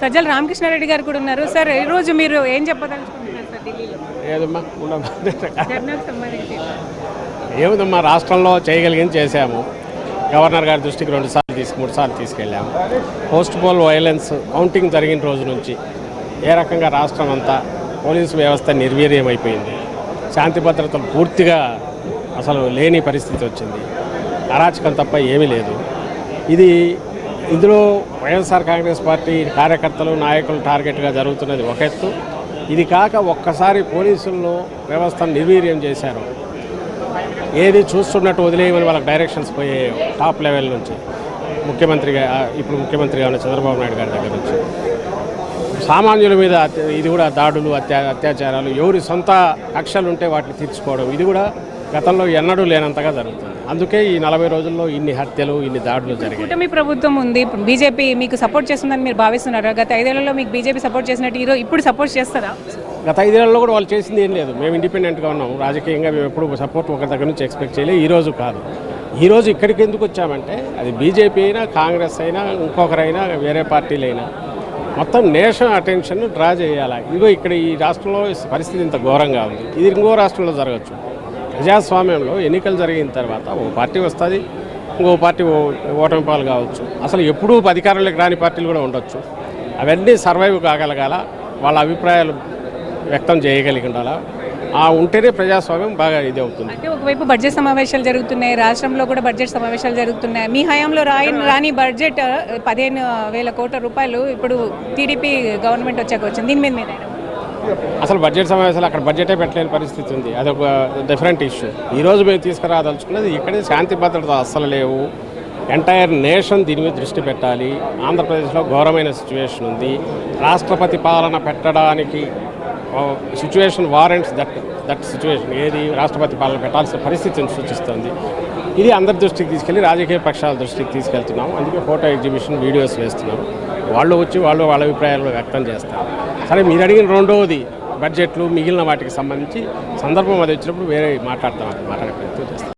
సజ్జల రామకృష్ణారెడ్డి గారు కూడా ఉన్నారు. సార్ ఈ రోజు మీరు ఏం చెప్పదలుచుకుంటున్నారు సార్ ఢిల్లీలో? ఏముందమ్మా రాష్ట్రంలో చేయగలిగింది చేశాము. గవర్నర్ గారి దృష్టికి రెండు సార్లు తీసుకు మూడు సార్లు తీసుకెళ్ళాము. పోస్ట్ పోల్ వైలెన్స్ కౌంటింగ్ జరిగిన రోజు నుంచి ఏ రకంగా రాష్ట్రం అంతా పోలీసు వ్యవస్థ నిర్వీర్యమైపోయింది. శాంతి భద్రతలు పూర్తిగా అసలు లేని పరిస్థితి వచ్చింది. అరాచకం తప్ప ఏమీ లేదు. ఇది ఇందులో వైఎస్ఆర్ కాంగ్రెస్ పార్టీ కార్యకర్తలు నాయకులు టార్గెట్గా జరుగుతున్నది ఒక ఎత్తు. ఇది కాక ఒక్కసారి పోలీసుల్లో వ్యవస్థను నిర్వీర్యం చేశారు. ఏది చూస్తున్నట్టు వదిలేయమని వాళ్ళకి డైరెక్షన్స్ పోయాయో టాప్ లెవెల్ నుంచి. ముఖ్యమంత్రిగా ఇప్పుడు ముఖ్యమంత్రిగా ఉన్న చంద్రబాబు నాయుడు గారి దగ్గర నుంచి. సామాన్యుల మీద ఇది కూడా దాడులు అత్యా అత్యాచారాలు ఎవరి సొంత కక్షలు ఉంటే వాటిని తీర్చుకోవడం. ఇది కూడా గతంలో ఎన్నడూ లేనంతగా జరుగుతుంది. అందుకే ఈ నలభై రోజుల్లో ఇన్ని హత్యలు ఇన్ని దాడులు జరిగాయి. కూటమి ప్రభుత్వం ఉంది. బీజేపీ మీకు సపోర్ట్ చేస్తుందని మీరు భావిస్తున్నారా? గత ఐదేళ్ళలో మీకు బీజేపీ సపోర్ట్ చేసినట్టు ఈరోజు ఇప్పుడు సపోర్ట్ చేస్తారా? గత ఐదేళ్ళలో కూడా వాళ్ళు చేసింది ఏం లేదు. మేము ఇండిపెండెంట్గా ఉన్నాం రాజకీయంగా మేము ఎప్పుడు సపోర్ట్ ఒకరి దగ్గర నుంచి ఎక్స్పెక్ట్ చేయలేదు ఈ రోజు కాదు. ఈ రోజు ఇక్కడికి ఎందుకు వచ్చామంటే అది బీజేపీ అయినా కాంగ్రెస్ అయినా ఇంకొకరైనా వేరే పార్టీలైనా మొత్తం నేషన్ అటెన్షన్ డ్రా చేయాలి? ఇదిగో ఇక్కడ ఈ రాష్ట్రంలో పరిస్థితి ఇంత ఘోరంగా ఉంది. ఇది ఇంకో రాష్ట్రంలో జరగచ్చు. ప్రజాస్వామ్యంలో ఎన్నికలు జరిగిన తర్వాత ఓ పార్టీ వస్తుంది ఇంకో పార్టీ ఓ- ఓటమి పాలు కావచ్చు. అసలు ఎప్పుడూ అధికారంలోకి రాని పార్టీలు కూడా ఉండొచ్చు. అవన్నీ సర్వైవ్ కాగలగాల వాళ్ళ అభిప్రాయాలు వ్యక్తం చేయగలిగి ఉండాలా ఆ ఉంటేనే ప్రజాస్వామ్యం బాగా ఇది అవుతుంది. అంటే ఒకవైపు బడ్జెట్ సమావేశాలు జరుగుతున్నాయి రాష్ట్రంలో కూడా బడ్జెట్ సమావేశాలు జరుగుతున్నాయి. మీ హయాంలో రాయి రాని బడ్జెట్ పదిహేను వేల కోట్ల రూపాయలు ఇప్పుడు టీడీపీ గవర్నమెంట్ వచ్చాక వచ్చింది. దీని మీద మీద అసలు బడ్జెట్ సమావేశాలు అక్కడ బడ్జెటే పెట్టలేని పరిస్థితి ఉంది. అదొక డిఫరెంట్ ఇష్యూ ఈరోజు మేము తీసుకురాదలుచుకున్నది ఇక్కడే శాంతి భద్రత అస్సలు లేవు. ఎంటైర్ నేషన్ దీని మీద దృష్టి పెట్టాలి. ఆంధ్రప్రదేశ్లో ఘోరమైన సిచ్యువేషన్ ఉంది. రాష్ట్రపతి పాలన పెట్టడానికి situation warrants that that situation ఏది రాష్ట్రపతి పాలన పెట్టాల్సిన పరిస్థితిని సూచిస్తుంది. ఇది అందరి దృష్టికి తీసుకెళ్ళి రాజకీయ పక్షాల దృష్టికి తీసుకెళ్తున్నాం అందుకే ఫోటో ఎగ్జిబిషన్ వీడియోస్ వేస్తున్నాం వాళ్ళు వచ్చి వాళ్ళు వాళ్ళ అభిప్రాయాలు వ్యక్తం చేస్తారు. సరే మీరు అడిగిన రెండవది బడ్జెట్లు మిగిలిన వాటికి సంబంధించి సందర్భం అది వచ్చినప్పుడు వేరే మాట్లాడతాం మాట్లాడే ప్రయత్నం చేస్తాం